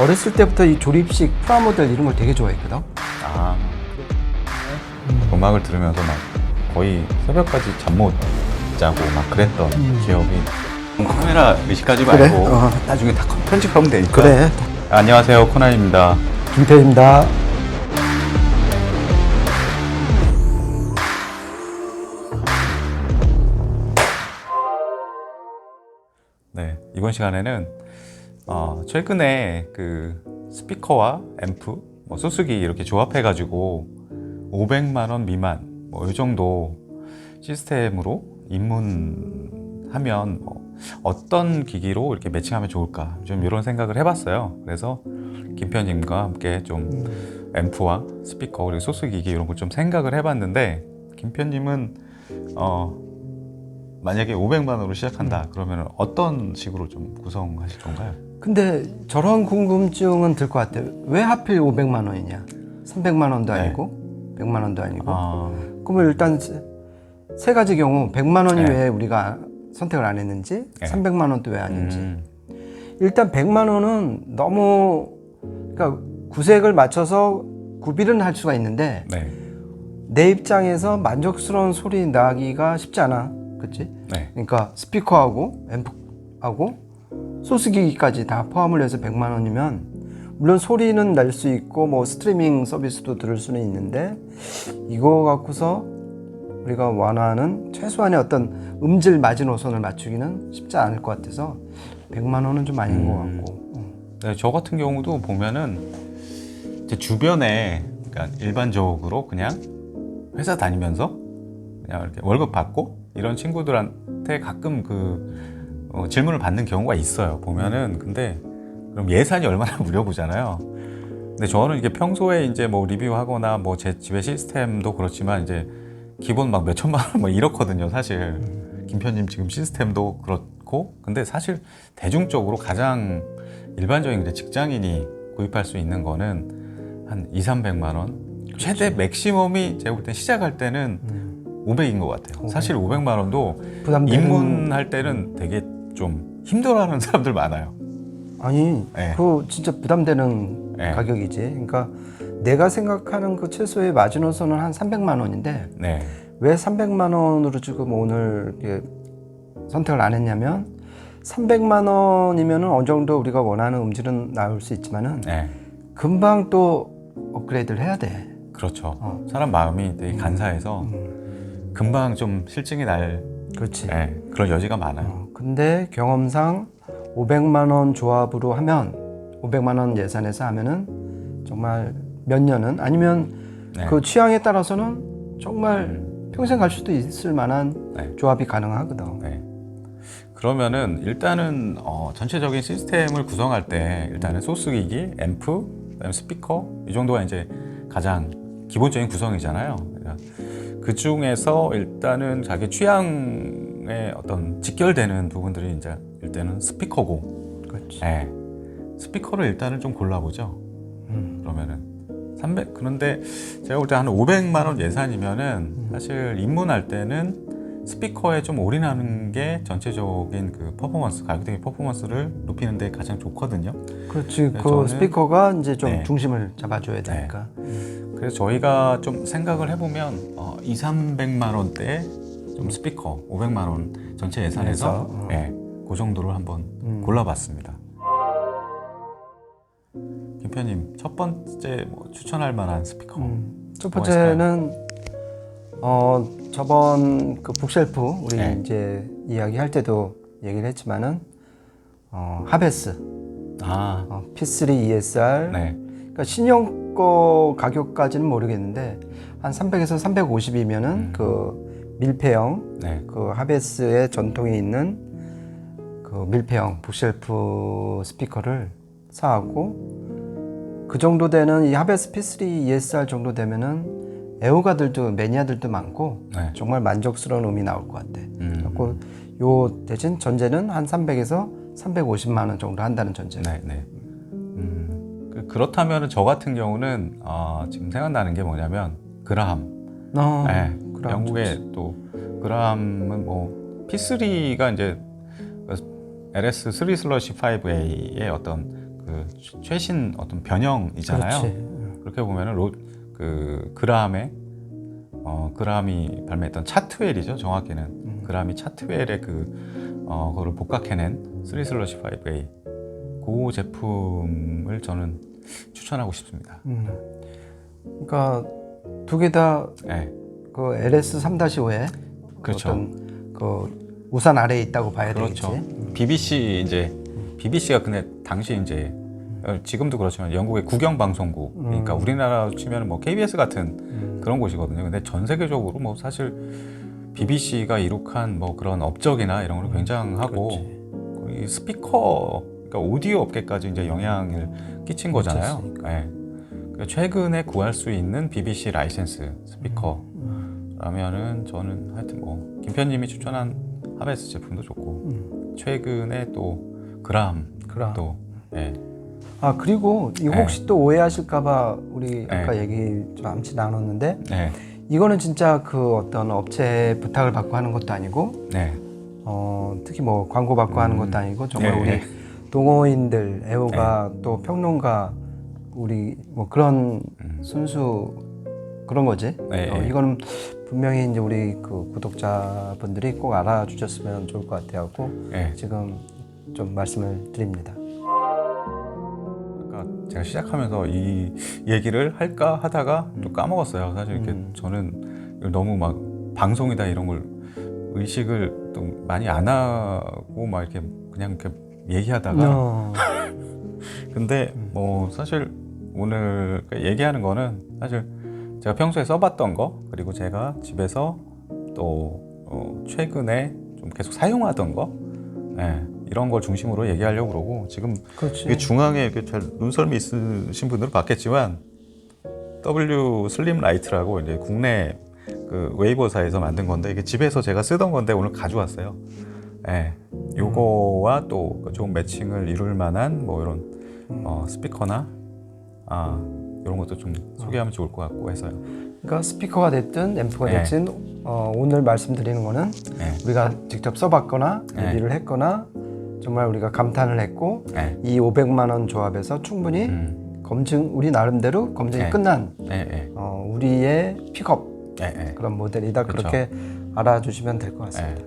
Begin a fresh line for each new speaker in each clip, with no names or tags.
어렸을 때부터 이 조립식 프라모델 이런 걸 되게 좋아했거든.
아 음악을 들으면서 막 거의 새벽까지 잠 못 자고 막 그랬던 기억이 카메라 의식하지 말고
그래? 어.
나중에 다 편집하면 되니까
그래.
안녕하세요 코난입니다
김태입니다.
네 이번 시간에는 어, 최근에 그 스피커와 앰프 뭐 소수기 이렇게 조합해 가지고 500만 원 미만 뭐 이 정도 시스템으로 입문하면 뭐 어떤 기기로 이렇게 매칭하면 좋을까 좀 이런 생각을 해봤어요. 그래서 김편님과 함께 좀 앰프와 스피커 그리고 소수 기기 이런 걸 좀 생각을 해봤는데 김편님은 어 만약에 500만 원으로 시작한다 그러면 어떤 식으로 좀 구성하실 건가요?
근데 저런 궁금증은 들 것 같아. 왜 하필 500만 원이냐? 300만 원도
네.
아니고 100만 원도 아니고.
아,
그러면 일단 세- 세 가지 경우 100만 원이
네.
왜 우리가 선택을 안 했는지,
네.
300만 원도 왜 아닌지.
음,
일단 100만 원은 너무 그러니까 구색을 맞춰서 구비는 할 수가 있는데
네,
내 입장에서 만족스러운 소리 나기가 쉽지 않아. 그치?
네,
그러니까 스피커하고 앰프하고 소스기기까지 다 포함을 해서 100만 원이면 물론 소리는 낼수 있고 뭐 스트리밍 서비스도 들을 수는 있는데 이거 갖고서 우리가 원하는 최소한의 어떤 음질 마지노선을 맞추기는 쉽지 않을 것 같아서 100만 원은 좀 아닌 것
음.
같고 어.
네, 저 같은 경우도 보면은 제 주변에 그러니까 일반적으로 그냥 회사 다니면서 그냥 이렇게 월급 받고 이런 친구들한테 가끔 그 어, 질문을 받는 경우가 있어요. 보면은 근데 그럼 예산이 얼마나 물어보잖아요. 근데 저는 이게 평소에 이제 뭐 리뷰하거나 뭐 제 집의 시스템도 그렇지만 이제 기본 막 몇 천만 원 뭐 이렇거든요, 사실. 김편님 지금 시스템도 그렇고 근데 사실 대중적으로 가장 일반적인 이제 직장인이 구입할 수 있는 거는 한 2, 300만 원. 최대 맥시멈이 제가 볼때 시작할 때는 500인 것 같아요.
500.
사실 500만 원도
부담되는
입문할 때는 되게 좀 힘들어하는 사람들 많아요.
아니
네.
그거 진짜 부담되는
네.
가격이지 그러니까 내가 생각하는 그 최소의 마지노선은 한 300만 원인데
네,
왜 300만 원으로 지금 오늘 선택을 안 했냐면 300만 원이면 어느 정도 우리가 원하는 음질은 나올 수 있지만은
네,
금방 또 업그레이드를 해야 돼.
그렇죠.
어.
사람 마음이 되게 간사해서
음,
금방 좀 실증이 날
그렇지.
네, 그런 여지가 많아요.
어, 근데 경험상 500만 원 조합으로 하면 500만 원 예산에서 하면은 정말 몇 년은 아니면
네.
그 취향에 따라서는 정말 평생 갈 수도 있을 만한
네.
조합이 가능하거든.
네. 그러면은 일단은 어, 전체적인 시스템을 구성할 때 일단은 소스 기기, 앰프, 그다음에 스피커 이 정도가 이제 가장 기본적인 구성이잖아요. 그러니까 그 중에서 일단은 자기 취향 에 어떤 직결되는 부분들이 이제 일단은 스피커고,
그렇지.
네. 스피커를 일단은 좀 골라보죠.
음.
그러면은 300 그런데 제가 볼 때 한 500만 원 예산이면은 사실 입문할 때는 스피커에 좀 올인하는 게 전체적인 그 퍼포먼스 가격대의 퍼포먼스를 높이는 데 가장 좋거든요.
그렇지.
네,
그
저는-
스피커가 이제 좀
네.
중심을 잡아줘야 되니까.
그래서 저희가 좀 생각을 해보면 어, 2, 300만 원대 좀 스피커 500만 원 전체 예산에서
그래서, 어.
예, 그 정도를 한번
음.
골라봤습니다. 김편님 첫 번째 뭐 추천할 만한 스피커
음, 첫
뭐가
번째는 어 저번 그 북쉘프 우리
네.
이제 이야기할 때도 얘기를 했지만은 어 하베스
아,
어, P3 ESR
네.
그러니까 신형 거 가격까지는 모르겠는데 한 300에서 350이면은
음.
그 밀폐형
네.
그 하베스의 전통에 있는 그 밀폐형 북쉘프 스피커를 사갖고 그 정도 되는 이 하베스 P3 ESR 정도 되면은 애호가들도 매니아들도 많고
네.
정말 만족스러운 음이 나올 것 같아.
음.
그래갖고 요 대신 전제는 한 300에서 350만 원 정도 한다는 전제.
네, 네. 음, 그, 그렇다면 저 같은 경우는 어, 지금 생각나는 게 뭐냐면 그라함.
어,
네,
그라함
영국의 또 그라함은 뭐 P3가 이제 LS3 슬러시 5A의 어떤 그 최신 어떤 변형이잖아요.
그렇지. 음.
그렇게 보면은 로, 그 그람의 어 그람이 발매했던 차트웰이죠 정확히는
음.
그람이 차트웰의 그 어, 그거를 복각해낸 3 슬러시 5A 그 제품을 저는 추천하고 싶습니다.
음. 그러니까 두 개다
네,
그 LS 3-5에
그렇죠.
어떤 그 우산 아래에 있다고 봐야
그렇죠.
되겠지.
BBC 이제 BBC가 근데 당시 이제 어, 지금도 그렇지만 영국의 국영 방송국 그러니까
음.
우리나라 치면 뭐 KBS 같은
음.
그런 곳이거든요. 근데 전 세계적으로 뭐 사실 BBC가 이룩한 뭐 그런 업적이나 이런 걸 굉장하고 이 스피커 그러니까 오디오 업계까지 이제 영향을 끼친 거잖아요. 네. 그러니까 최근에 구할 수 있는 BBC 라이센스 스피커 라면은 저는 하여튼 뭐 김편님이 추천한 하베스 제품도 좋고
음.
최근에 또 그람
그럼.
또 예.
아 그리고 이거
네.
혹시 또 오해하실까봐 우리
네.
아까 얘기 잠시 나눴는데
네.
이거는 진짜 그 어떤 업체 부탁을 받고 하는 것도 아니고
네.
어, 특히 뭐 광고 받고 하는 것도 아니고 정말
네,
우리
네.
동호인들, 애호가 또 평론가 우리 뭐 그런
음.
순수 그런 거지.
네,
어,
네.
이거는 분명히 이제 우리 그 구독자분들이 꼭 알아주셨으면 좋을 것 같아갖고
예.
지금 좀 말씀을 드립니다.
아까 제가 시작하면서 이 얘기를 할까 하다가 또 까먹었어요. 사실 이렇게
음.
저는 너무 막 방송이다 이런 걸 의식을 또 많이 안 하고 막 이렇게 그냥 이렇게 얘기하다가
어,
근데 뭐 사실 오늘 얘기하는 거는 사실 제가 평소에 써봤던 거 그리고 제가 집에서 또 어, 최근에 좀 계속 사용하던 거 예, 이런 걸 중심으로 얘기하려고 그러고 지금
그렇지.
이게 중앙에 이렇게 잘 눈썰미 있으신 분들은 봤겠지만 W 슬림 라이트라고 이제 국내 그 웨이버사에서 만든 건데 이게 집에서 제가 쓰던 건데 오늘 가져왔어요. 예. 요거와 또그 좋은 매칭을 이룰 만한 뭐 이런 어, 스피커나 아 이런 것도 좀 소개하면 좋을 것 같고 해서요.
그러니까 스피커가 됐든 앰프가
네.
됐든 어, 오늘 말씀드리는 거는
네.
우리가 직접 써봤거나
네.
리뷰를 했거나 정말 우리가 감탄을 했고
네.
이 500만 원 조합에서 충분히
음.
검증 우리 나름대로 검증이
네.
끝난
네, 네,
어, 우리의 픽업
네, 네.
그런 모델이다 그
그렇죠.
렇게 알아주시면 될 것 같습니다.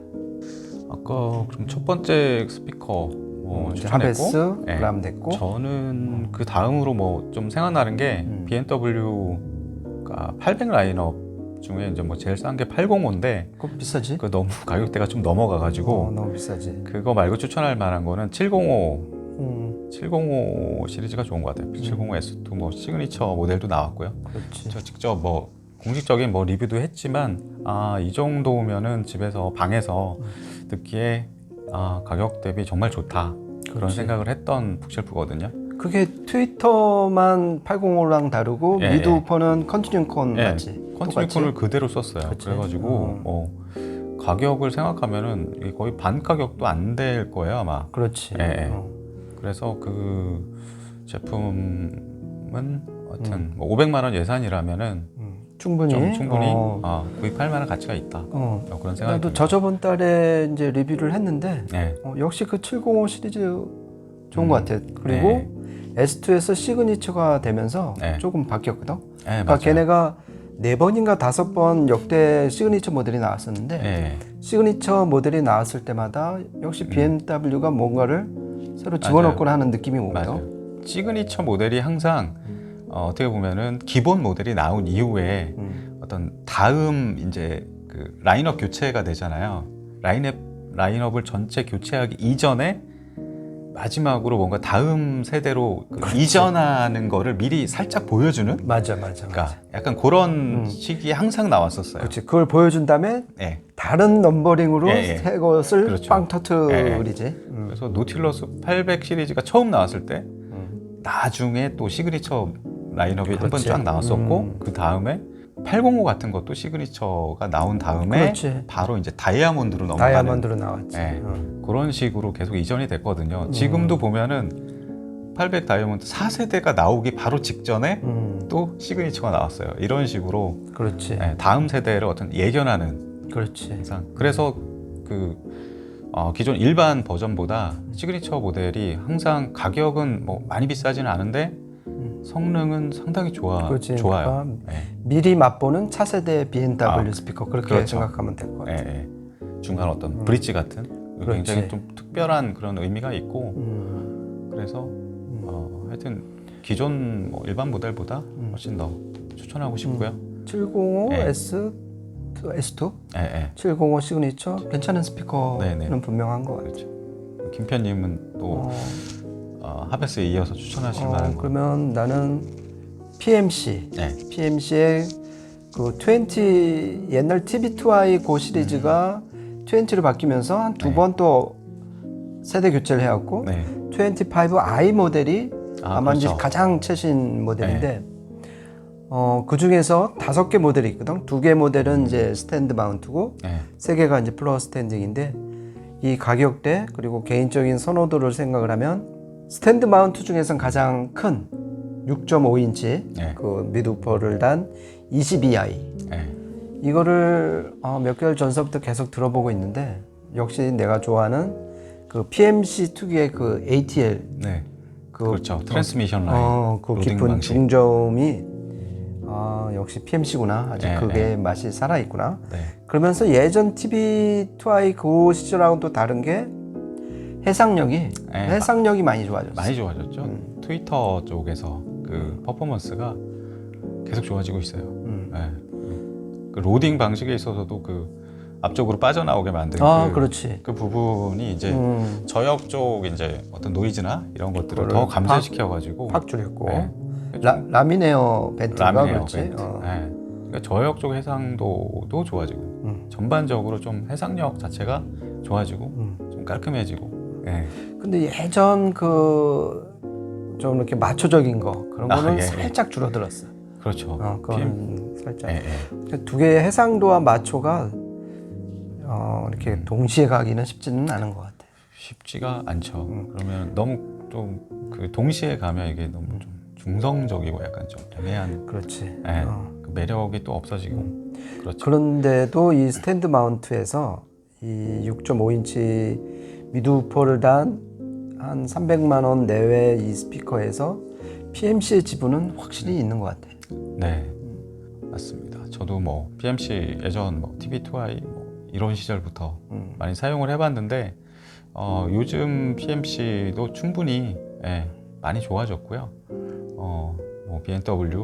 아까 그럼 첫 번째 스피커 뭐
음, 이제
추천했고
하베스
네.
그람 됐고
저는 그 다음으로 뭐 좀 생각나는 게
음.
BMW가 800 라인업 중에 이제 뭐 제일 싼 게 805인데
그거 비싸지?
그 너무 가격대가 좀 넘어가가지고
어, 너무 비싸지.
그거 말고 추천할 만한 거는 705
음,
705 시리즈가 좋은 것 같아요. 705S2 뭐 시그니처 모델도 나왔고요.
그렇지.
저 직접 뭐 공식적인 뭐 리뷰도 했지만 아 이 정도면은 집에서 방에서 듣기에 아 가격 대비 정말 좋다 그런
그렇지.
생각을 했던 북쉘프거든요.
그게 트위터만 805랑 다르고
예,
미드우퍼는 컨티뉴콘
예,
맞지?
컨티뉴콘을 그대로 썼어요.
그치.
그래가지고
어.
뭐 가격을 생각하면은 거의 반 가격도 안 될 거예요 아마.
그렇지.
예, 예.
어.
그래서 그 제품은 하여튼
음.
뭐 500만 원 예산이라면은
음, 충분히.
좀 충분히
어,
아, 구입할 만한 가치가 있다.
어.
어, 그런 생각이
나도
듭니다.
저저번 달에 이제 리뷰를 했는데
네.
어, 역시 그 705 시리즈 좋은
음.
것 같아. 그리고
네.
S2에서 시그니처가 되면서
네.
조금 바뀌었거든.
네,
그러니까
맞아요.
걔네가 네 번인가 다섯 번 역대 시그니처 모델이 나왔었는데
네.
시그니처 모델이 나왔을 때마다 역시 BMW가 뭔가를 새로 집어넣고 하는 느낌이.
맞아요. 시그니처 모델이 항상 어, 어떻게 보면은 기본 모델이 나온 이후에
음.
어떤 다음 이제 그 라인업 교체가 되잖아요. 라인업 라인업을 전체 교체하기 이전에 마지막으로 뭔가 다음 세대로 그 이전하는 거를 미리 살짝 보여주는
맞아, 맞아, 맞아.
그러니까 약간 그런
음.
시기에 항상 나왔었어요.
그렇지. 그걸 보여준 다음에
네.
다른 넘버링으로
예, 예.
새 것을
그렇죠.
빵 터트리지. 음.
그래서 노틸러스 800 시리즈가 처음 나왔을 때
음.
나중에 또 시그니처 라인업이 한 번. 쫙 나왔었고
음.
그 다음에 805 같은 것도 시그니처가 나온 다음에
그렇지.
바로 이제 다이아몬드로 넘어가는
다이아몬드로 나왔지.
네.
어.
그런 식으로 계속 이전이 됐거든요.
음.
지금도 보면은 800 다이아몬드 4세대가 나오기 바로 직전에
음,
또 시그니처가 나왔어요. 이런 식으로
그렇지.
네, 다음 세대를 어떤 예견하는
그렇지.
항상 그래서 그 어, 기존 일반 버전보다 시그니처 모델이 항상 가격은 뭐 많이 비싸지는 않은데 성능은 상당히 좋아
그렇지.
좋아요.
그러니까
예,
미리 맛보는 차세대 BMW
아,
스피커 그렇게
그렇죠.
생각하면 될것
예,
같아요.
예. 중간 어떤 브릿지 같은 굉장히
음. 그렇지.
좀 특별한 그런 의미가 있고
음,
그래서 어, 하여튼 기존 뭐 일반 모델보다
음.
훨씬 더 추천하고 싶고요.
705
예.
S S2
예, 예.
705 시그니처 괜찮은 스피커는
네네.
분명한 것 같아요.
그렇죠. 김편님은 또
어,
어, 하베스에 이어서 추천하실
어,
만한 거.
그러면 나는 PMC
네.
PMC의 그20 옛날 TV2i 고 시리즈가 20로 바뀌면서 한 두
네.
번 또 세대 교체를 해왔고
네.
25i 모델이
아,
아, 마 이제
그렇죠.
가장 최신 모델인데 어, 그 중에서 다섯 개 모델이 있거든. 두 개 모델은 이제 스탠드 마운트고
네.
세 개가 이제 플로어 스탠딩인데 이 가격대 그리고 개인적인 선호도를 생각을 하면 스탠드 마운트 중에선 가장 큰 6.5인치
네.
그 미드우퍼를 단 22i
네.
이거를 어, 몇 개월 전서부터 계속 들어보고 있는데 역시 내가 좋아하는 그 PMC 특유의 그 ATL
네.
그
그렇죠. 트랜스미션 라인.
어, 그 깊은
방식.
중저음이 아, 역시 PMC구나. 아직
네,
그게 맛이 살아 있구나.
네.
그러면서 예전 TV2i 그 시절하고는 또 다른 게 해상력이
네,
해상력이 많이 좋아졌어.
많이 좋아졌죠.
음.
트위터 쪽에서 그 퍼포먼스가 계속 좋아지고 있어요.
음.
네. 그 로딩 방식에 있어서도 그 앞쪽으로 빠져나오게 만든
아,
그,
그렇지.
그 부분이 이제
음,
저역 쪽 이제 어떤 노이즈나 이런 것들을 더 감소시켜 가지고
확 줄였고.
네.
라, 라미네어 벤트가
라미네어
그렇지.
벤트.
어.
네. 그러니까 저역 쪽 해상도도 좋아지고
음.
전반적으로 좀 해상력 자체가 좋아지고
음.
좀 깔끔해지고. 네.
근데 예전 그 좀 이렇게 마초적인 거 그런
아,
거는
예, 예.
살짝 줄어들었어.
그렇죠.
어. 그건 살짝.
예, 예.
두 개의 해상도와 마초가 어, 이렇게
음.
동시에 가기는 쉽지는 않은 것 같아.
쉽지가 않죠.
음.
그러면 너무 좀 그 동시에 가면 이게 너무 좀 중성적이고 약간 좀 애매한
그렇지.
예,
어.
그 매력이 또 없어지고 그렇죠.
그런데도 이 스탠드 마운트에서 이 6.5인치 미드우퍼를 단한 300만 원 내외 이 스피커에서 PMC의 지분은 확실히 있는 것 같아.
네, 맞습니다. 저도 뭐 PMC 예전 뭐 TV2i 뭐 이런 시절부터
음.
많이 사용을 해봤는데 어, 요즘 PMC도 충분히 예, 많이 좋아졌고요. 어, 뭐 BMW,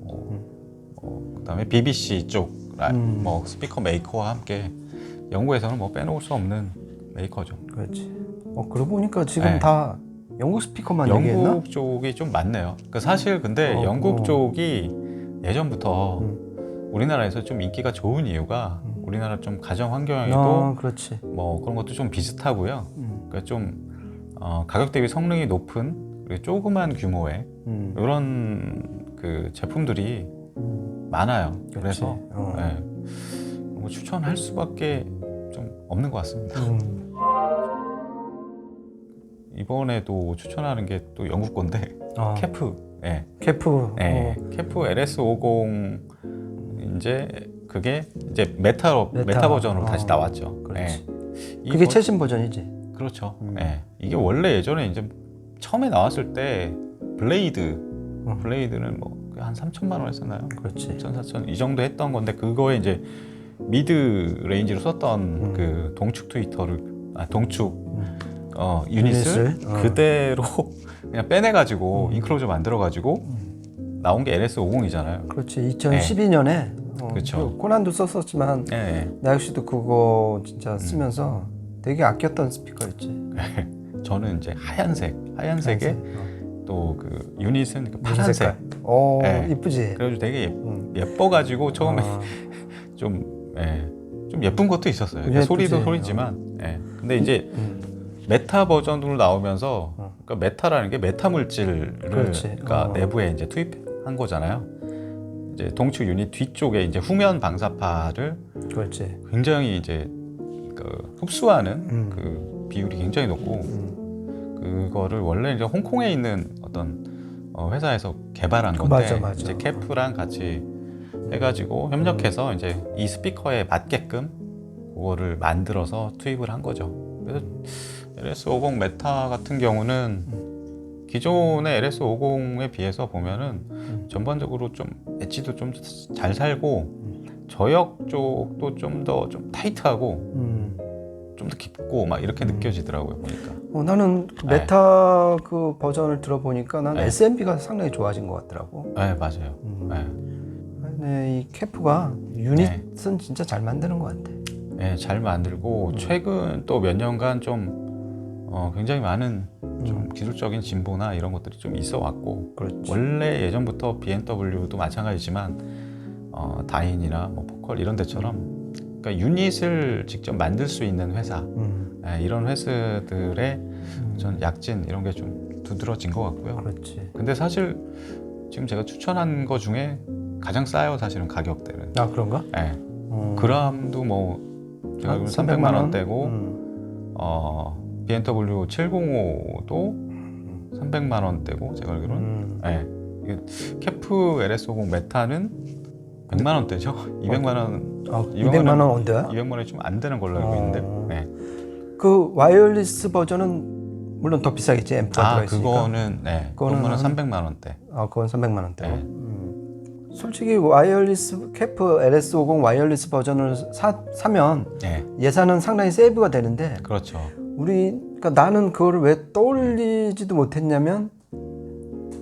뭐, 어, 그다음에 BBC 쪽, 라-
음.
뭐 스피커 메이커와 함께 영국에서는 뭐 빼놓을 수 없는 메이커죠.
그렇지. 어, 그러고 보니까 지금
네.
다 영국 스피커만 얘기했나?
영국 쪽이 좀 많네요. 그 사실 근데
어,
영국
어.
쪽이 예전부터
음.
우리나라에서 좀 인기가 좋은 이유가 우리나라 좀 가정 환경에도
아, 그렇지.
뭐 그런 것도 좀 비슷하고요.
음.
그러니까 좀 어, 가격 대비 성능이 높은 그리고 조그만 규모의
음.
이런 그 제품들이 많아요.
그렇지.
그래서
어.
네. 뭐 추천할 수밖에 좀 없는 것 같습니다.
음.
이번에도 추천하는 게 또 영국 건데
어.
캐프. 예.
캐프.
예.
어.
캐프 LS50 이제 그게 이제 메타로 메타,
메타.
버전으로
어.
다시 나왔죠.
그렇지.
이
그게
버-
최신 버전이지.
그렇죠.
음.
예. 이게 원래 예전에 이제 처음에 나왔을 때 블레이드
어.
블레이드는 뭐 한 3천만 원 했었나요?
그렇지.
3천 4천 이 정도 했던 건데 그거에 이제 미드 레인지로 썼던
음.
그 동축 트위터를 아 동축
음.
어 유닛을
유닛을? 어.
그대로 그냥 빼내가지고
음.
인크로저 만들어가지고 나온 게 LS50이잖아요.
그렇지. 2012년에 어,
그쵸.
그 코난도 썼었지만
예, 예.
나 역시도 그거
음.
진짜 쓰면서 되게 아꼈던 스피커였지.
저는 이제 하얀색, 하얀색에
어.
또그 유닛은 그 파란색.
어,
네.
이쁘지.
그래가지고 되게 예,
음.
예뻐가지고 처음에
아,
좀, 예, 좀 예쁜 것도 있었어요.
예쁘지.
소리도 소리지만. 예. 근데 이제
음.
메타 버전으로 나오면서
어.
그러니까 메타라는 게 메타 물질을
그렇지.
그러니까
어.
내부에 이제 투입한 거잖아요. 이제 동축 유닛 뒤쪽에 이제 후면 방사파를
그렇지.
굉장히 이제 그 흡수하는
음.
그 비율이 굉장히 높고
음.
그거를 원래 이제 홍콩에 있는 어떤 어, 회사에서 개발한 건데
맞아, 맞아.
이제 캐프랑 같이 해가지고 협력해서 이제 이 스피커에 맞게끔 그거를 만들어서 투입을 한 거죠. 그래서 LS50 메타 같은 경우는 기존의 LS50에 비해서 보면은 전반적으로 좀 엣지도 좀 잘 살고 저역 쪽도 좀 더좀 타이트하고
음.
좀더 깊고 막 이렇게 느껴지더라고요 보니까.
어, 나는 그
네.
메타 그 버전을 들어보니까 난
네.
SMB가 상당히 좋아진 것 같더라고.
네 맞아요.
음.
네.
네, 이 캐프가 유닛은 진짜 잘 만드는 것 같아.
네, 잘 만들고 최근 또 몇 년간 좀 어, 굉장히 많은 좀 기술적인 진보나 이런 것들이 좀 있어 왔고
그렇지.
원래 예전부터 BMW도 마찬가지지만 어, 다인이나 뭐 포컬 이런 데처럼 그러니까 유닛을 직접 만들 수 있는 회사
음,
예, 이런 회사들의 전 약진 이런 게 좀 두드러진 것 같고요.
그렇지.
근데 사실 지금 제가 추천한 거 중에 가장 싸요 사실은 가격대는.
아 그런가?
예,
음.
그람도 뭐 제가 알기로 300만 원대고
음.
어, BMW 705도 300만 원대고 제가 알기로는
음.
예. 이게 캐프 LS50 메타는 100만 원대죠. 200만 원,
아,
200만
200만 원 언더야?
200만 원이 좀 안 되는 걸로 알고
어.
있는데. 네.
그 와이어리스 버전은 물론 더 비싸겠지 앰프가
아,
들어있으니까.
그거는 네.
그거는
그거는
한-
300만 원대.
아, 그건 300만 원대고.
네.
음. 솔직히 와이어리스 캐프 LS50 와이어리스 버전을 사, 사면
네.
예산은 상당히 세이브가 되는데
그렇죠.
우리 그러니까 나는 그거를 왜 떠올리지도 못했냐면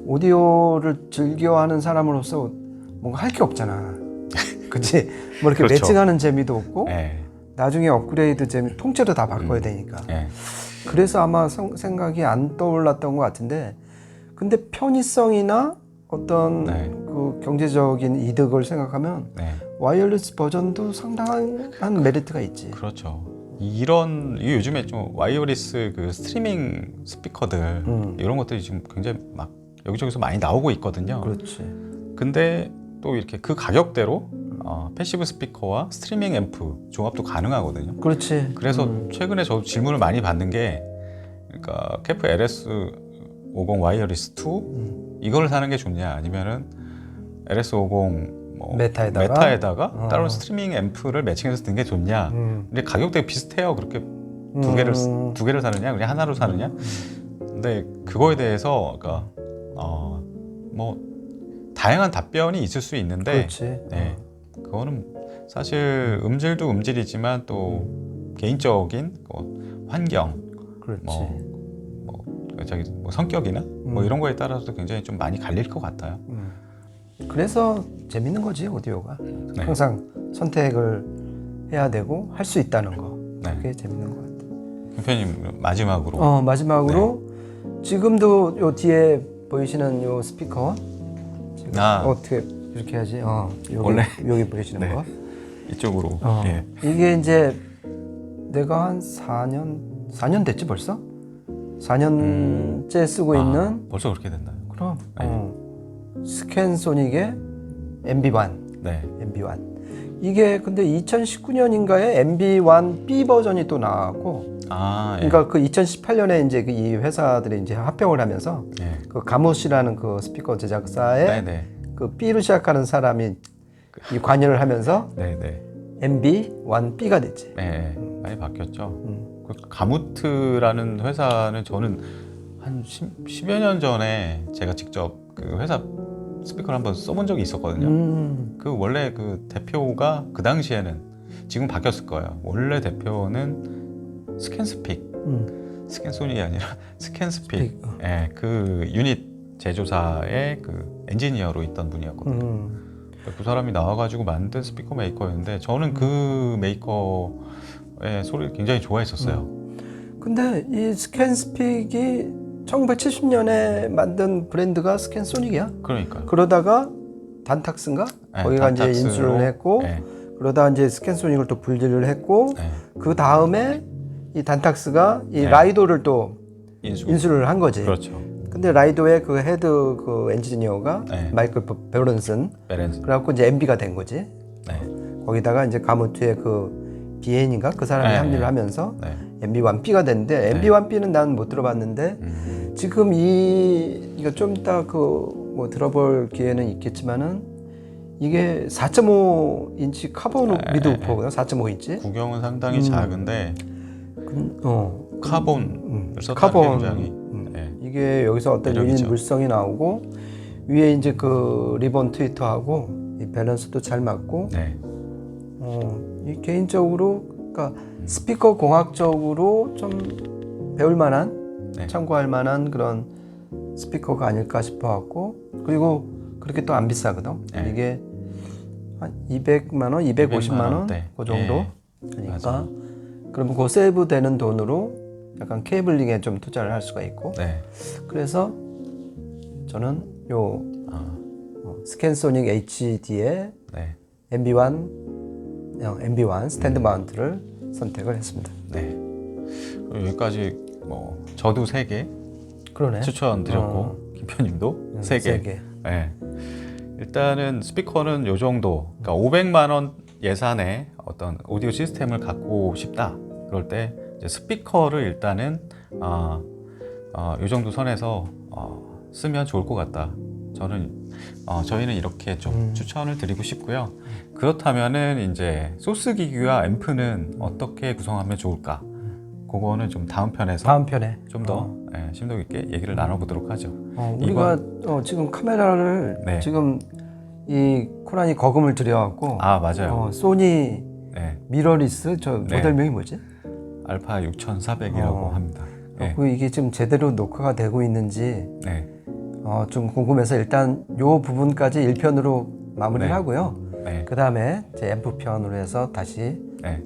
오디오를 즐겨하는 사람으로서 뭔가 할 게 없잖아. 그치? 뭐 이렇게
그렇죠.
매칭하는 재미도 없고
네.
나중에 업그레이드 재미 통째로 다 바꿔야
음.
되니까.
네.
그래서 아마 성- 생각이 안 떠올랐던 것 같은데 근데 편의성이나 어떤
네.
그 경제적인 이득을 생각하면
네.
와이어리스 버전도 상당한 한 메리트가 있지.
그렇죠. 이런 이 요즘에 좀 와이어리스 그 스트리밍 스피커들
음.
이런 것들이 지금 굉장히 막 여기저기서 많이 나오고 있거든요.
그렇지.
근데 또 이렇게 그 가격대로 어, 패시브 스피커와 스트리밍 앰프 조합도 가능하거든요.
그렇지.
그래서
음.
최근에 저 질문을 많이 받는 게 그러니까 캐프 LS50 와이어리스 2
음.
이걸 사는 게 좋냐 아니면은 LS50 뭐
메타에다가?
메타에다가
어.
따로 스트리밍 앰프를 매칭해서 든게 좋냐?
음.
근데 가격대 가 비슷해요. 그렇게 두
음.
개를 쓰- 두 개를 사느냐, 그냥 하나로 사느냐? 근데 그거에 대해서 그러니까 어, 뭐 다양한 답변이 있을 수 있는데
그렇지.
네. 그거는 사실 음질도 음질이지만 또 개인적인 그 환경,
그렇지.
뭐, 뭐 저기 뭐 성격이나 뭐
음.
이런 거에 따라서 굉장히 좀 많이 갈릴 것 같아요.
음. 그래서 재밌는 거지 오디오가.
네.
항상 선택을 해야 되고 할 수 있다는 거.
네.
그게 재밌는 것 같아.
대표님 마지막으로
어 마지막으로
네.
지금도 요 뒤에 보이시는 요 스피커 지금
아.
어떻게 이렇게 하지? 어 여기,
원래?
여기 보이시는
네.
거.
이쪽으로
어.
예.
이게 이제 내가 한 4년 4년 됐지 벌써? 4년째 쓰고
아,
있는
벌써 그렇게 됐나요?
그럼
네.
어, 스캔소닉의 MB1
네.
MB1 이게 근데 2019년인가에 MB1 B 버전이 또 나왔고
아, 예.
그러니까 그 2018년에 이제 그 이 회사들이 이제 합병을 하면서
예.
그 가모시라는 그 스피커 제작사에
네, 네.
그 B로 시작하는 사람이 이 관여를 하면서
네, 네.
MB1B가 됐지.
네, 많이 바뀌었죠.
음.
그 가무트라는 회사는 저는 한 10, 10 여 년 전에 제가 직접 그 회사 스피커를 한번 써본 적이 있었거든요.
음.
그 원래 그 대표가 그 당시에는 지금 바뀌었을 거예요. 원래 대표는 스캔스픽,
음.
스캔소닉이 아니라 스캔스픽,
스픽, 어.
예, 그 유닛 제조사의 그 엔지니어로 있던 분이었거든요.
음.
그 사람이 나와가지고 만든 스피커 메이커였는데 저는 그 메이커 의 소리를 굉장히 좋아했었어요.
근데 이 스캔스픽이 1970년에 만든 브랜드가 스캔소닉이야.
그러니까요.
그러다가 단탁스인가?
네,
거기가 이제
단탁스로,
인수를 했고
네,
그러다 이제 스캔소닉을 또 분리를 했고
네.
그 다음에 이 단탁스가 이
네.
라이도를 또
인수.
인수를 한 거지.
그렇죠.
근데 라이도의 그 헤드 그 엔지니어가
네.
마이클 베런슨
베렌즈.
그래갖고 이제 MB가 된 거지.
네.
거기다가 이제 가모트의 그 비엔인가 그 사람이
네,
합류를
네.
하면서
네.
MB1B가 됐는데 MB1B는 나는 못 들어봤는데
음,
지금 이 이거 좀 이따 그뭐 들어볼 기회는 있겠지만은 이게 4.5 인치 카본
네,
미드
네,
우퍼거든 4.5 인치
구경은 상당히
음.
작은데
근- 어,
카본을
음,
썼다는
카본.
게 굉장히
음.
네.
이게 여기서 어떤
매력이죠.
물성이 나오고 위에 이제 그 리본 트위터하고 이 밸런스도 잘 맞고
네.
개인적으로 그러니까 스피커 공학적으로 좀 배울 만한
네.
참고할 만한 그런 스피커가 아닐까 싶어 갖고 그리고 그렇게 또 안 비싸거든.
네.
이게 한 200만 원, 250만 원,
원대.
그 정도
예.
그러니까
맞아.
그러면 그 세이브 되는 돈으로 약간 케이블링에 좀 투자를 할 수가 있고
네.
그래서 저는 요
아,
어, 스캔소닉 HD의
네.
MB1 어, MB1 스탠드
음.
마운트를 선택을 했습니다.
네. 여기까지 뭐 저도 세 개. 추천드렸고
어.
김표님도
음,
세 개.
세 개.
네. 일단은 스피커는 요 정도. 그러니까 500만 원 예산에 어떤 오디오 시스템을 갖고 싶다. 그럴 때 스피커를 일단은 아, 어, 요 정도 선에서 어, 쓰면 좋을 것 같다. 저는 어, 저희는 이렇게 좀
음.
추천을 드리고 싶고요. 그렇다면은 이제 소스 기기와 앰프는 어떻게 구성하면 좋을까? 그거는 좀 다음 편에서
다음 편에
좀더
어,
예, 심도 깊게 얘기를 나눠보도록 하죠.
어, 우리가 어, 지금 카메라를
네.
지금 이 코란이 거금을 들여갖고
아 맞아요.
어, 소니
네,
미러리스 저
네.
모델명이 뭐지?
알파 6400이라고
어.
합니다. 네,
그 이게 지금 제대로 녹화가 되고 있는지
네,
어, 좀 궁금해서 일단 요 부분까지 1편으로 마무리를
네.
하고요.
네,
그 다음에 제 앰프 편으로 해서 다시
네,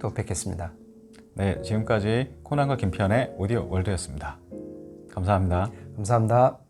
또 뵙겠습니다.
네. 지금까지 코난과 김편의 오디오 월드였습니다. 감사합니다.
감사합니다.